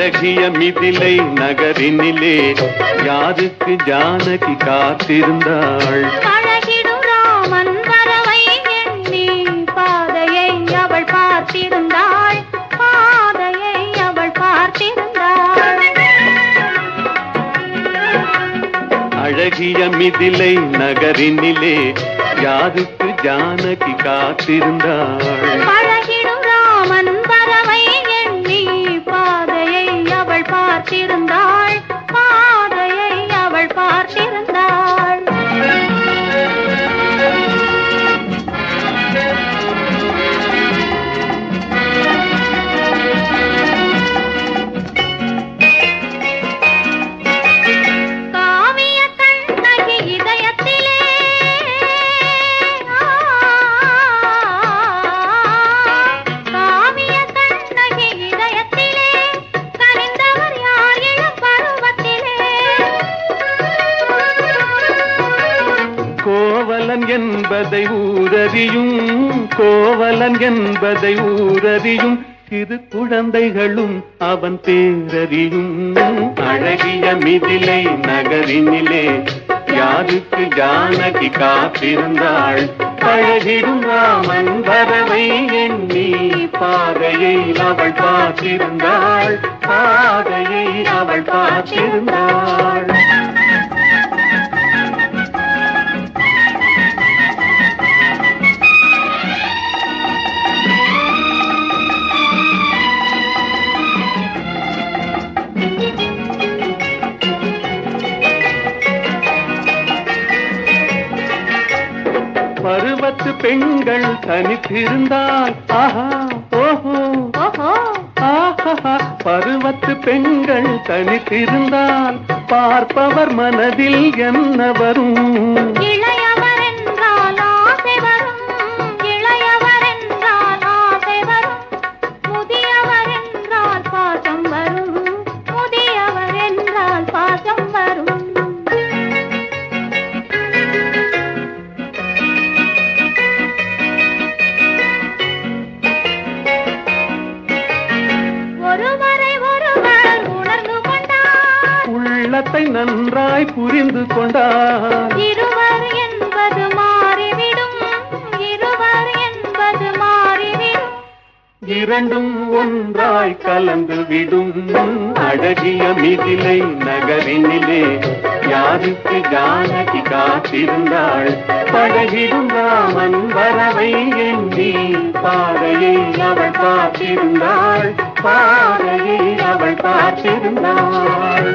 அழகிய மிதிலை நகரினிலே யாருக்கு ஜானகி காத்திருந்தாள்? பழகிடும் ராமன் வரவை எண்ணி பாதையை அவள் பார்த்திருந்தாள். பாதையை அவள் பார்த்திருந்தாள். அழகிய மிதிலை நகரினிலே யாருக்கு ஜானகி காத்திருந்தாள்? கோவலன் என்பதை ஊரறியும் கோவலன் என்பதை ஊரறியும் சிறு குழந்தைகளும் அவன் பேரறியும். அழகிய மிதிலை நகரினிலே யாருக்கு ஜானகி காத்திருந்தாள்? அழகிடும் ராமன் வரவை எண்ணி பாதையை அவள் பார்த்திருந்தாள். ஆ பெண்கள் தனித்திருந்தால் ஆஹா ஓஹோ. ஆஹா பருவத்து பெண்கள் தனித்திருந்தால் பார்ப்பவர் மனதில் என்ன வரும்? உள்ளத்தை நன்றாய் புரிந்து கொண்டார். இருவர் என்பது மாறிவிடும். இருவர் என்பது மாறிவிடும். இரண்டும் ஒன்றாய் கலந்து விடும். அழகிய மிதிலை நகரினிலே யாருக்கு ஜானகி காத்திருந்தாள்? பழகிடும் ராமன் வரவை எண்ணி பாதையை அவள் பார்த்திருந்தாள் பாதையை அவள் பார்த்திருந்தாள்